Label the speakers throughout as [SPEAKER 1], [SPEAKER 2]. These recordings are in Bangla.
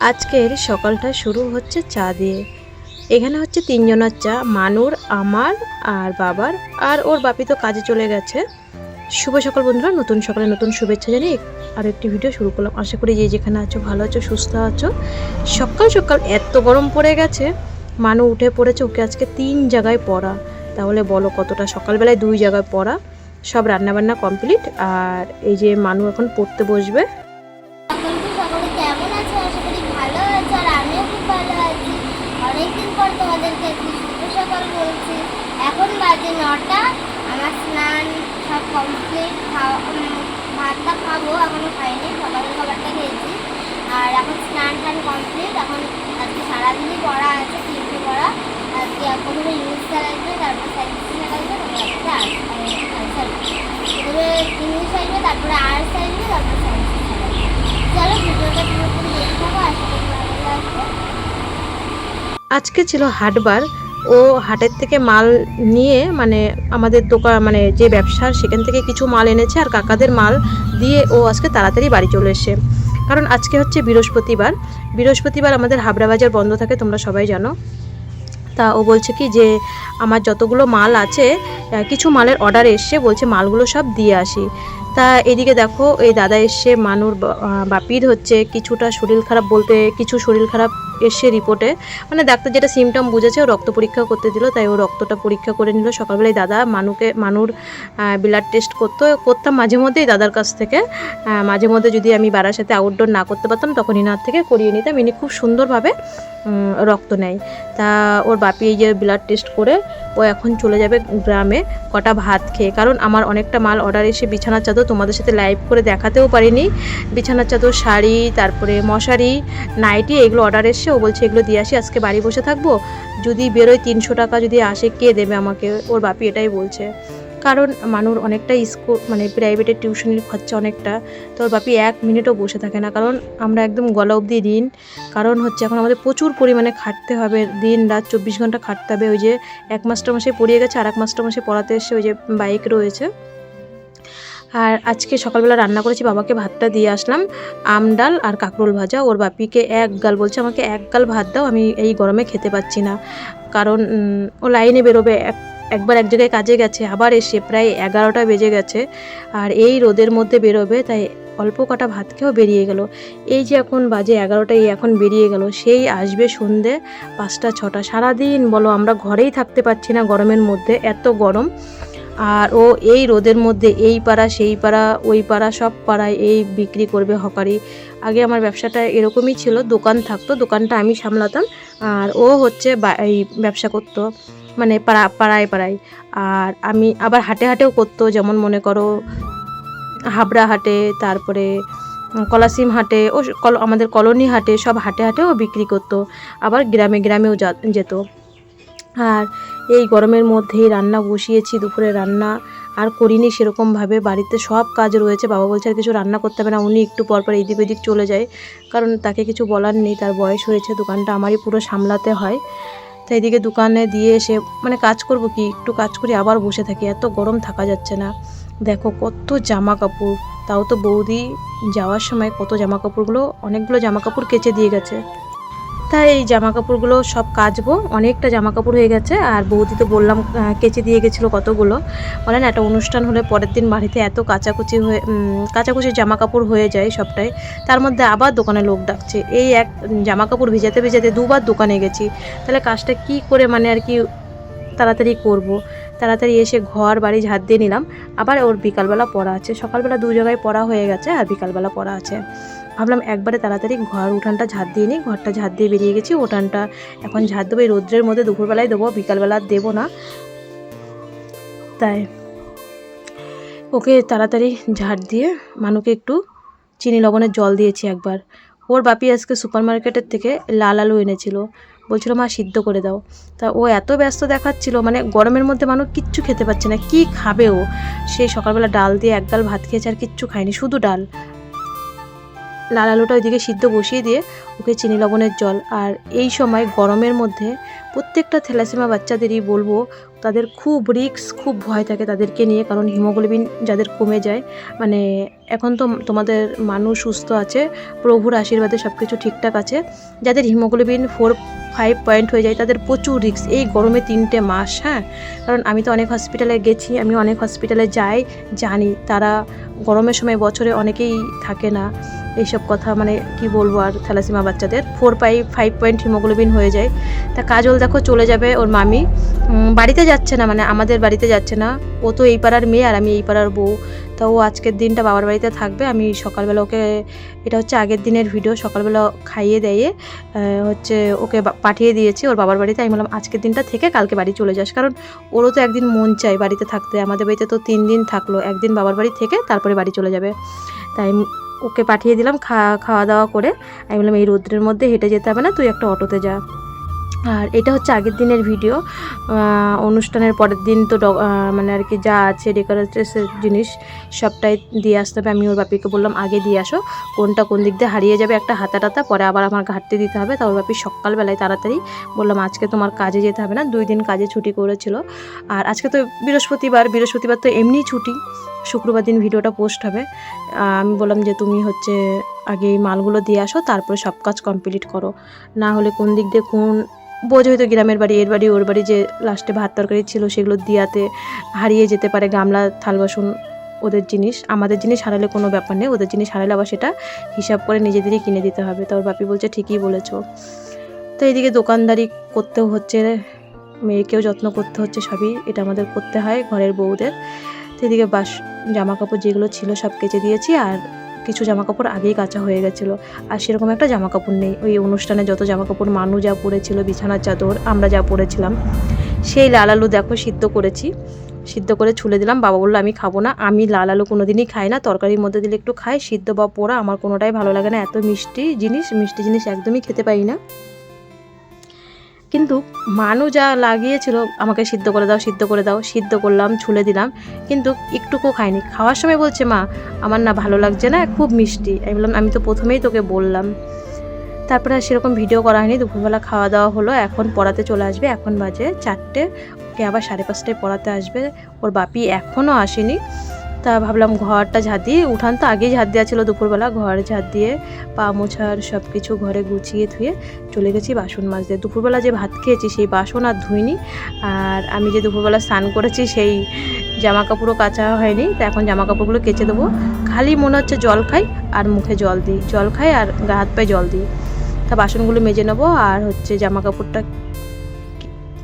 [SPEAKER 1] আজকের সকালটা শুরু হচ্ছে চা দিয়ে। এখানে হচ্ছে তিনজনের চা, মানুর, আমার আর বাবার। আর ওর বাপি তো কাজে চলে গেছে। শুভ সকাল বন্ধুরা, নতুন সকালে নতুন শুভেচ্ছা জানিয়ে আর একটি ভিডিও শুরু করলাম। আশা করি যে যেখানে আছো, ভালো আছো, সুস্থ আছো। সকাল সকাল এত গরম পড়ে গেছে, মানু উঠে পড়েছে ওকে আজকে তিন জায়গায় পড়া। তাহলে বলো কতটা? সকালবেলায় দুই জায়গায় পড়া। সব রান্নাবান্না কমপ্লিট আর এই যে মানু এখন পড়তে বসবে
[SPEAKER 2] সকলকে সকলে কেমন আছো আশা করি ভালো আছো আর আমিও খুব ভালো আছি অনেকদিন পর তোমাদেরকে একটু শুভ সকাল বলছি এখন নটা, আমার স্নান সব কমপ্লিট খাওয়া ভাতটা খাব এখনও খাইনি, সকালের খাবারটা খেয়েছি। আর এখন স্নান টান কমপ্লিট এখন আজকে সারাদিনই পড়া আছে, তিনটে পড়া। আজকে প্রথমে ইংলিশ স্যার আসবে, তারপর সায়েন্স স্যার আসবে, তারপরে সরি প্রথমে ইংলিশ আসবে, তারপরে আর্টস আসবে, তারপরে চলো, ভিডিওটা পুরোপুরি দেখতে থাকো
[SPEAKER 1] আজকে ছিল হাটবার ও হাটের থেকে মাল নিয়ে মানে আমাদের দোকান মানে যে ব্যবসার সেখান থেকে কিছু মাল এনেছে আর কাকাদের মাল দিয়ে ও আজকে তাড়াতাড়ি বাড়ি চলে এসে কারণ আজকে হচ্ছে বৃহস্পতিবার। বৃহস্পতিবার আমাদের হাবড়া বাজার বন্ধ থাকে, তোমরা সবাই জানো। তা ও বলছে কি যে, আমার যতগুলো মাল আছে কিছু মালের অর্ডার এসছে, বলছে মালগুলো সব দিয়ে আসি। তা এদিকে দেখো, এই দাদা এসছে, মানুর বাপির হচ্ছে, কিছুটা শরীর খারাপ বলতে, কিছু শরীর খারাপ এসছে রিপোর্টে। মানে ডাক্তার যেটা সিমটম বুঝেছে, ও রক্ত পরীক্ষা করতে দিল, তাই ও রক্তটা পরীক্ষা করে নিল। সকালবেলায় দাদা মানুকে, মানুর ব্লাড টেস্ট করতো। করতাম মাঝে মধ্যেই দাদার কাছ থেকে। মাঝে মধ্যে যদি আমি বাড়ার সাথে আউটডোর না করতে পারতাম, তখন ইনার থেকে করিয়ে নিতাম। ইনি খুব সুন্দরভাবে রক্ত নেয়। তা ওর বাপি এই যে ব্লাড টেস্ট করে, ও এখন চলে যাবে গ্রামে কটা ভাত খেয়ে। কারণ আমার অনেকটা মাল অর্ডার এসে বিছানার চাদর তোমাদের সাথে লাইভ করে দেখাতেও পারিনি। বিছানার চাদর, শাড়ি, তারপরে মশারি, নাইটি, এগুলো অর্ডার এসে ও বলছে, এগুলো দিয়ে আসি, আজকে বাড়ি বসে থাকব। যদি বেরোয় তিনশো টাকা যদি আসে, কে দেবে আমাকে? ওর বাপি এটাই বলছে। কারণ মানুর অনেকটা স্কুল মানে প্রাইভেটের টিউশনির খরচা অনেকটা। তো ওর বাপি এক মিনিটও বসে থাকে না। কারণ আমরা একদম গলা অবধি ঋণ। কারণ হচ্ছে এখন আমাদের প্রচুর পরিমাণে খাটতে হবে। দিন রাত চব্বিশ ঘণ্টা খাটতে হবে। ওই যে এক মাস্টার মাসে পড়িয়ে গেছে আর এক মাস্টার মাসে পড়াতে এসে ওই যে বাইক রয়েছে। আর আজকে সকালবেলা রান্না করেছি, বাবাকে ভাতটা দিয়ে আসলাম, আম ডাল আর কাঁকরোল ভাজা। ওর বাপিকে এক গাল, বলছে আমাকে এক গাল ভাত দাও, আমি এই গরমে খেতে পাচ্ছি না। কারণ ও লাইনে বেরোবে, এক, একবার এক জায়গায় কাজে গেছে, আবার এসে প্রায় এগারোটা বেজে গেছে। আর এই রোদের মধ্যে বেরোবে, তাই অল্প কটা ভাত খেয়েও বেরিয়ে গেল। এই যে এখন বাজে এগারোটায় এখন বেরিয়ে গেল। সেই আসবে সন্ধে পাঁচটা, ছটা। সারাদিন বলো, আমরা ঘরেই থাকতে পারছি না গরমের মধ্যে, এত গরম। আর ও এই রোদের মধ্যে এই পাড়া, সেই পাড়া, ওই পাড়া, সব পাড়ায় এই বিক্রি করবে হকারি। আগে আমার ব্যবসাটা এরকমই ছিল, দোকান থাকতো, দোকানটা আমি সামলাতাম। আর ও হচ্ছে এই ব্যবসা করতো মানে পাড়া, পাড়ায় পাড়ায়। আর আমি আবার হাটে, হাটেও করতো, যেমন মনে করো হাবড়া হাটে, তারপরে কলাসিম হাটে, ও আমাদের কলোনি হাটে সব হাটে, হাটেও বিক্রি করতো। আবার গ্রামে, গ্রামেও যেত। আর এই গরমের মধ্যেই রান্না বসিয়েছি, দুপুরে রান্না আর করিনি সেরকমভাবে। বাড়িতে সব কাজ রয়েছে, বাবা বলছে আর কিছু রান্না করতে হবে না, উনি একটু পর পর এদিক ওদিক চলে যায়। কারণ তাকে কিছু বলার নেই, তার বয়স হয়েছে, দোকানটা আমারই পুরো সামলাতে হয়। তো এদিকে দোকানে দিয়ে এসে মানে কাজ করব কি, একটু কাজ করি, আবার বসে থাকি, এত গরম থাকা যাচ্ছে না। দেখো কত জামা কাপড় তাও তো বৌদি যাওয়ার সময় কত জামা কাপড়গুলো অনেকগুলো জামা কাপড় কেচে দিয়ে গেছে। তাই এই জামা কাপড়গুলো সব কাচবো। অনেকটা জামা কাপড় হয়ে গেছে, আর বৌদি তো বললাম কেচে দিয়ে গেছিল কতগুলো। বলে, না একটা অনুষ্ঠান হলে পরের দিন বাড়িতে এত কাচাকুচি হয়ে কাচাকুচি জামা কাপড় হয়ে যায় সবটাই। তার মধ্যে আবার দোকানে লোক ডাকছে। এই এক জামা কাপড় ভেজাতে ভেজাতে দুবার দোকানে গেছি। তাহলে কাজটা কি করে মানে আর কি তাড়াতাড়ি করব? তাড়াতাড়ি এসে ঘর বাড়ি ঝাড় দিয়ে নিলাম। আবার ওর বিকালবেলা পড়া আছে। সকালবেলা দু জায়গায় পড়া হয়ে গেছে, আর বিকালবেলা পড়া আছে। ভাবলাম একবারে তাড়াতাড়ি ঘর উঠানটা ঝাড় দিয়ে নিই, ঘরটা ঝাড় দিয়ে বেরিয়ে গেছি, উঠানটা এখন ঝাড় দেবো, এই রৌদ্রের মধ্যে দুপুরবেলায় দেবো, বিকালবেলা দেবো না। তাই ওকে তাড়াতাড়ি ঝাড় দিয়ে মানুকে একটু চিনি লবণের জল দিয়েছি একবার। ওর বাপি আজকে সুপার মার্কেটের থেকে লাল আলু এনেছিল। বলছিল, মা, সিদ্ধ করে দাও। তা ও এত ব্যস্ত দেখাচ্ছিল মানে গরমের মধ্যে মানুষ কিচ্ছু খেতে পাচ্ছে না, কি খাবে ও? সেই সকালবেলা ডাল দিয়ে এক ডাল ভাত খেয়েছে আর কিচ্ছু খায়নি, শুধু ডাল। লাল আলুটা ওইদিকে সিদ্ধ বসিয়ে দিয়ে ওকে চিনি লবণের জল। আর এই সময় গরমের মধ্যে প্রত্যেকটা থ্যালাসেমা বাচ্চাদেরই বলব, তাদের খুব রিস্ক, খুব ভয় থাকে তাদেরকে নিয়ে, কারণ হিমোগ্লোবিন যাদের কমে যায় মানে এখন তো তোমাদের মানুষ সুস্থ আছে, প্রভুর আশীর্বাদে সব কিছু ঠিকঠাক আছে, যাদের হিমোগ্লোবিন ফোর ফাইভ পয়েন্ট হয়ে যায়, তাদের প্রচুর রিস্ক, এই গরমে তিনটে মাস হ্যাঁ? কারণ আমি তো অনেক হসপিটালে গেছি, আমি অনেক হসপিটালে যাই, জানি, তারা গরমের সময় বছরে অনেকেই থাকে না, এইসব কথা মানে কি বলব আর থ্যালাসিমা বাচ্চাদের ফোর পাই ফাইভ পয়েন্ট হিমোগ্লোবিন হয়ে যায়, তা কাজল দেখো চলে যাবে ওর মামি। বাড়িতে যাচ্ছে না মানে আমাদের বাড়িতে যাচ্ছে না। ও তো এই পাড়ার মেয়ে আর আমি এই পাড়ার বউ। তা ও আজকের দিনটা বাবার বাড়িতে থাকবে। আমি সকালবেলা ওকে, এটা হচ্ছে আগের দিনের ভিডিও সকালবেলা খাইয়ে দিয়ে হচ্ছে ওকে পাঠিয়ে দিয়েছি ওর বাবার বাড়িতে। আমি বললাম, আজকের দিনটা থেকে কালকে বাড়ি চলে যাস। কারণ ওরও তো একদিন মন চাই বাড়িতে থাকতে। আমাদের বাড়িতে তো তিন দিন থাকল, একদিন বাবার বাড়ি থেকে তারপরে বাড়ি চলে যাবে। তাই ওকে পাঠিয়ে দিলাম খাওয়া খাওয়া দাওয়া করে। আমি বললাম, এই রৌদ্রের মধ্যে হেঁটে যেতে হবে না, তুই একটা অটোতে যা। আর এটা হচ্ছে আগের দিনের ভিডিও অনুষ্ঠানের পরের দিন তো মানে আর কি যা আছে ডেকোরেটের জিনিস সবটাই দিয়ে আসতে হবে। আমি ওর বাপিকে বললাম, আগে দিয়ে আসো, কোনটা কোন দিক দিয়ে হারিয়ে যাবে, একটা হাতা টাতা, পরে আবার আমার ঘাটতে দিতে হবে। তা ওর বাপি সকালবেলায় তাড়াতাড়ি বললাম, আজকে তোমার কাজে যেতে হবে না, দুই দিন কাজে ছুটি করেছিল। আর আজকে তো বৃহস্পতিবার বৃহস্পতিবার তো এমনিই ছুটি। শুক্রবার দিন ভিডিওটা পোস্ট হবে। আমি বললাম যে তুমি হচ্ছে আগে এই মালগুলো দিয়ে আসো, তারপরে সব কাজ কমপ্লিট করো। না হলে কোন দিক দিয়ে কোন, বোঝ হয়তো গ্রামের বাড়ি, এর বাড়ি, ওর বাড়ি যে লাস্টে ভাত তরকারি ছিল সেগুলো দিয়াতে হারিয়ে যেতে পারে গামলা, থাল, বাসন, ওদের জিনিস। আমাদের জিনিস হারালে কোনো ব্যাপার নেই, ওদের জিনিস হারালে আবার সেটা হিসাব করে নিজেদেরই কিনে দিতে হবে। তো ওর বাপি বলছে, ঠিকই বলেছ। তো এইদিকে দোকানদারি করতেও হচ্ছে, মেয়েকেও যত্ন করতে হচ্ছে সবই, এটা আমাদের করতে হয় ঘরের বউদের। তো এদিকে বাস জামা কাপড় যেগুলো ছিল সব কেচে দিয়েছি আর কিছু জামা কাপড় আগেই কাঁচা হয়ে গেছিল। আর সেরকম একটা জামা কাপড় নেই। ওই অনুষ্ঠানে যত জামা কাপড় মানু যা পরেছিল, বিছানার চাদর, আমরা যা পরেছিলাম, সেই লাল আলু দেখো সিদ্ধ করেছি। সিদ্ধ করে ছুলে দিলাম। বাবা বলল, আমি খাব না। আমি লাল আলু কোনো দিনই খাই না। তরকারির মধ্যে দিলে একটু খাই। সিদ্ধ বা পোড়া আমার কোনোটাই ভালো লাগে না। এত মিষ্টি জিনিস মিষ্টি জিনিস একদমই খেতে পারি না। কিন্তু মানু যা লাগিয়েছিল, আমাকে সিদ্ধ করে দাও, সিদ্ধ করে দাও, সিদ্ধ করলাম, ছুলে দিলাম, কিন্তু একটুকু খাইনি। খাওয়ার সময় বলছে, মা, আমার না ভালো লাগছে না, খুব মিষ্টি। আমি বললাম, আমি তো প্রথমেই তোকে বললাম। তারপরে আর সেরকম ভিডিও করা হয়নি, দুপুরবেলা খাওয়া দাওয়া হলো, এখন পড়াতে চলে আসবে, এখন বাজে চারটে, ওকে আবার সাড়ে পাঁচটায় পড়াতে আসবে, ওর বাপি এখনও আসেনি। তা ভাবলাম ঘরটা ঝাঁট দিয়ে উঠান তো আগেই ঝাঁট দেওয়া ছিল দুপুরবেলা, ঘর ঝাঁট দিয়ে পা মোছার সব কিছু ঘরে গুছিয়ে ধুয়ে চলে গেছি বাসন মাজতে। দুপুরবেলা যে ভাত খেয়েছি সেই বাসন আর ধুইনি, আর আমি যে দুপুরবেলা স্নান করেছি সেই জামা কাপড়ও কাচা হয়নি, তো এখন জামা কাপড়গুলো কেচে দেবো। খালি মনে হচ্ছে জল খাই আর মুখে জল দিই, জল খাই আর গা হাত পায়ে জল দিই। তা বাসনগুলো মেজে নেব আর হচ্ছে জামা কাপড়টা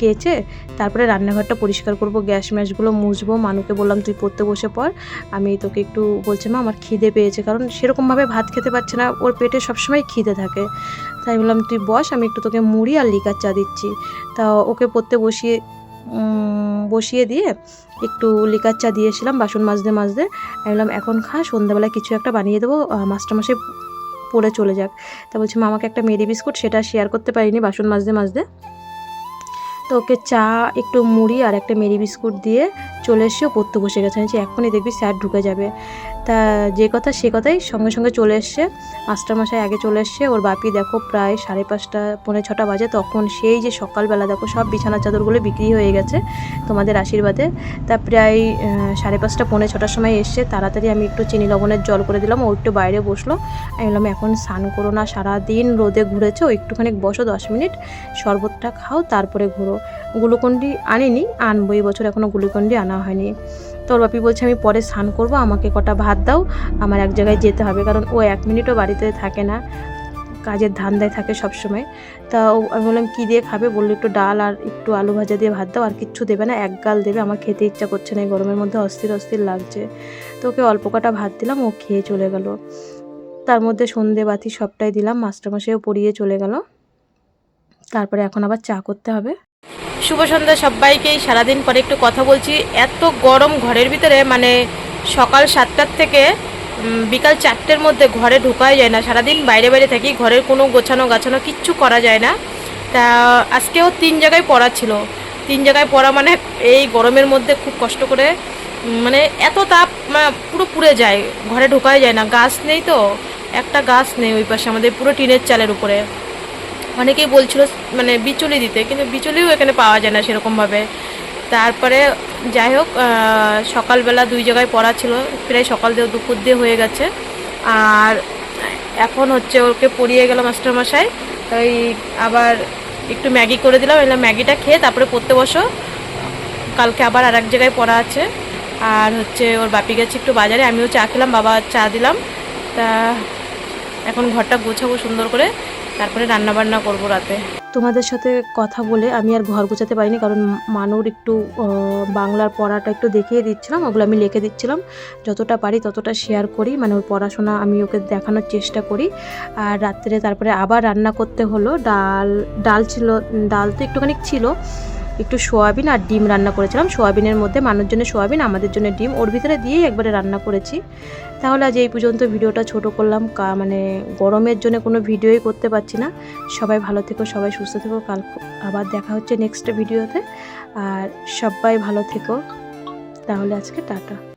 [SPEAKER 1] কেচে তারপরে রান্নাঘরটা পরিষ্কার করব, গ্যাস ম্যাসগুলো মুছবো। মানুকে বললাম, তুই পড়তে বসে পর আমি তোকে একটু বলছে, মা, আমার খিদে পেয়েছে। কারণ সেরকমভাবে ভাত খেতে পারছে না, ওর পেটে সবসময় খিদে থাকে। তাই বললাম, তুই বস, আমি একটু তোকে মুড়ি আর লিকার চা দিচ্ছি। তা ওকে পড়তে বসিয়ে বসিয়ে দিয়ে একটু লিকার চা দিয়েছিলাম, বাসন মাজতে মাজতে। আমি বললাম, এখন খা সন্ধ্যাবেলা কিছু একটা বানিয়ে দেবো মাস্টারমশাই পড়ে চলে যাক। তা বলছি, মা, আমাকে একটা মেরি বিস্কুট, সেটা শেয়ার করতে পারিনি, বাসন মাজতে মাজতে। তো ওকে চা একটু মুড়ি আর একটা মেরি বিস্কুট দিয়ে চলে এসেও পড়তে বসে গেছে। বলছি, এখনই দেখবি স্যার ঢুকে যাবে। তা যে কথা সে কথাই সঙ্গে সঙ্গে চলে এসছে। মাস্টারমশাই আগে চলে এসছে। ওর বাপি দেখো প্রায় সাড়ে পাঁচটা, পৌনে ছটা বাজে। তখন সেই যে সকালবেলা দেখো সব বিছানার চাদরগুলো বিক্রি হয়ে গেছে তোমাদের আশীর্বাদে। তা প্রায় সাড়ে পাঁচটা, পৌনে ছটার সময় এসছে। তাড়াতাড়ি আমি একটু চিনি লবণের জল করে দিলাম। ও একটু বাইরে বসল। আমি বললাম, এখন স্নান করো না, সারাদিন রোদে ঘুরেছে। ও একটুখানি বসো দশ মিনিট, শরবতটা খাও, তারপরে ঘুরো। গ্লুকন্ডি আনিনি, আনব। এই বছর এখনও গ্লুকন্ডি আনা হয়নি। তোর বাপি বলছে, আমি পরে স্নান করব, আমাকে কটা ভাত দাও, আমার এক জায়গায় যেতে হবে। কারণ ও এক মিনিটও বাড়িতে থাকে না, কাজের ধান্দায় থাকে সব সময় তা আমি বললাম, কী দিয়ে খাবে? বলল, একটু ডাল আর একটু আলু ভাজা দিয়ে ভাত দাও, আর কিচ্ছু দেবে না, এক গাল দেবে, আমার খেতে ইচ্ছা করছে না, এই গরমের মধ্যে অস্থির অস্থির লাগছে। তো ওকে অল্প কটা ভাত দিলাম, ও খেয়ে চলে গেল। তার মধ্যে সন্ধে বাতি সবটাই দিলাম, মাস্টারমশাইও পড়িয়ে চলে গেল। তারপরে এখন আবার চা করতে হবে। শুভ সন্ধ্যা সবাইকেই সারাদিন পরে একটু কথা বলছি। এত গরম ঘরের ভিতরে মানে সকাল সাতটার থেকে বিকাল চারটের মধ্যে ঘরে ঢোকাই যায় না। সারাদিন বাইরে বাইরে থাকি, ঘরের কোনো গোছানো গাছানো কিচ্ছু করা যায় না। তা আজকেও তিন জায়গায় পড়া ছিল। তিন জায়গায় পড়া মানে এই গরমের মধ্যে খুব কষ্ট করে মানে এত তাপ পুরো পুড়ে যায়। ঘরে ঢোকাই যায় না। গাছ নেই তো। একটা গাছ নেই ওই পাশে, আমাদের পুরো টিনের চালের উপরে। অনেকেই বলছিল মানে বিচুলি দিতে, কিন্তু বিচুলিও এখানে পাওয়া যায় না সেরকমভাবে। তারপরে যাই হোক সকালবেলা দুই জায়গায় পড়া ছিল, প্রায় সকাল দিয়ে দুপুর দিয়ে হয়ে গেছে। আর এখন হচ্ছে ওকে পড়িয়ে গেল মাস্টারমশাই, তাই আবার একটু ম্যাগি করে দিলাম, এলাম ম্যাগিটা খেয়ে তারপরে পড়তে বসো। কালকে আবার আর এক জায়গায় পড়া আছে। আর হচ্ছে ওর বাপি গেছে একটু বাজারে, আমিও চা খেলাম, বাবা চা দিলাম। তা এখন ঘরটা গোছাবো সুন্দর করে। তারপরে রান্না বান্না করব রাতে। তোমাদের সাথে কথা বলে আমি আর ঘর গোছাতে পারিনি, কারণ মানুর একটু বাংলার পড়াটা একটু দেখিয়ে দিচ্ছিলাম, ওগুলো আমি লিখে দিচ্ছিলাম। যতটা পারি ততটা শেয়ার করি মানে ওর পড়াশোনা আমি ওকে দেখানোর চেষ্টা করি। আর রাত্রে তারপরে আবার রান্না করতে হলো, ডাল ডাল ছিল, ডাল তো একটুখানি ছিল একটু সোয়াবিন আর ডিম রান্না করেছিলাম। সোয়াবিনের মধ্যে মানুষ জন্য সোয়াবিন, আমাদের জন্য ডিম। ওর ভিতরে দিয়েই একবারে রান্না করেছি। তাহলে আজ এই পর্যন্ত ভিডিওটা ছোট করলাম। কা মানে গরমের জন্য কোনো ভিডিওই করতে পারছি না। সবাই ভালো থেকো, সবাই সুস্থ থেকো। কাল আবার দেখা হচ্ছে নেক্সট ভিডিওতে। আর সবাই ভালো থেকো। তাহলে আজকে টাটা।